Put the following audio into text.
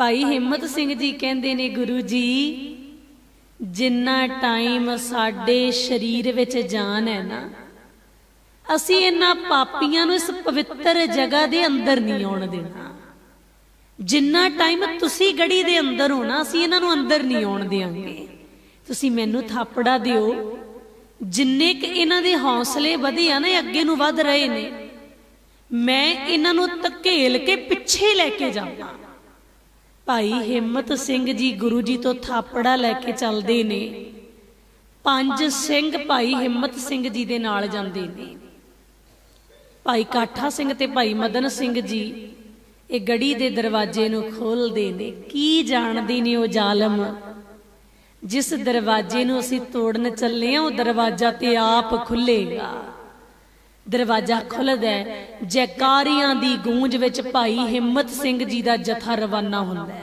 ਭਾਈ ਹਿੰਮਤ ਸਿੰਘ ਜੀ ਕਹਿੰਦੇ ਨੇ ਗੁਰੂ ਜੀ, ਜਿੰਨਾ ਟਾਈਮ ਸਾਡੇ ਸਰੀਰ ਵਿੱਚ ਜਾਨ ਹੈ ਨਾ, ਅਸੀਂ ਇਹਨਾਂ ਪਾਪੀਆਂ ਨੂੰ ਇਸ ਪਵਿੱਤਰ ਜਗ੍ਹਾ ਦੇ ਅੰਦਰ ਨਹੀਂ ਆਉਣ ਦੇਣਾ। ਜਿੰਨਾ ਟਾਈਮ ਤੁਸੀਂ ਗੜੀ ਦੇ ਅੰਦਰ ਹੋਣਾ, ਅਸੀਂ ਇਹਨਾਂ ਨੂੰ ਅੰਦਰ ਨਹੀਂ ਆਉਣ ਦੇਵਾਂਗੇ। ਤੁਸੀਂ ਮੈਨੂੰ ਥਾਪੜਾ ਦਿਓ, ਜਿੰਨੇ ਕ ਇਹਨਾਂ ਦੇ ਹੌਸਲੇ ਵਧੇ ਆ ਨਾ ਅੱਗੇ ਨੂੰ ਵਧ ਰਹੇ ਨੇ, ਮੈਂ ਇਹਨਾਂ ਨੂੰ ਧਕੇਲ ਕੇ ਪਿੱਛੇ ਲੈ ਕੇ ਜਾਵਾਂ। ਭਾਈ ਹਿੰਮਤ ਸਿੰਘ ਜੀ ਗੁਰੂ ਜੀ ਤੋਂ ਥਾਪੜਾ ਲੈ ਕੇ ਚੱਲਦੇ ਨੇ। ਪੰਜ ਸਿੰਘ ਭਾਈ ਹਿੰਮਤ ਸਿੰਘ ਜੀ ਦੇ ਨਾਲ ਜਾਂਦੇ ਨੇ। ਭਾਈ ਕਾਠਾ ਸਿੰਘ ਤੇ ਭਾਈ ਮਦਨ ਸਿੰਘ ਜੀ ਇਹ ਗੜੀ ਦੇ ਦਰਵਾਜ਼ੇ ਨੂੰ ਖੋਲਦੇ ਨੇ। ਕੀ ਜਾਣਦੇ ਨੇ ਉਹ ਜ਼ਾਲਮ? ਜਿਸ ਦਰਵਾਜ਼ੇ ਨੂੰ ਅਸੀਂ ਤੋੜਨ ਚੱਲੇ ਆ ਉਹ ਦਰਵਾਜ਼ਾ ਤੇ ਆਪ ਖੁੱਲੇਗਾ ਦਰਵਾਜ਼ਾ ਖੁੱਲਦਾ ਹੈ। ਜੈਕਾਰੀਆਂ ਦੀ ਗੂੰਜ ਵਿੱਚ ਭਾਈ ਹਿੰਮਤ ਸਿੰਘ ਜੀ ਦਾ ਜਥਾ ਰਵਾਨਾ ਹੁੰਦਾ ਹੈ।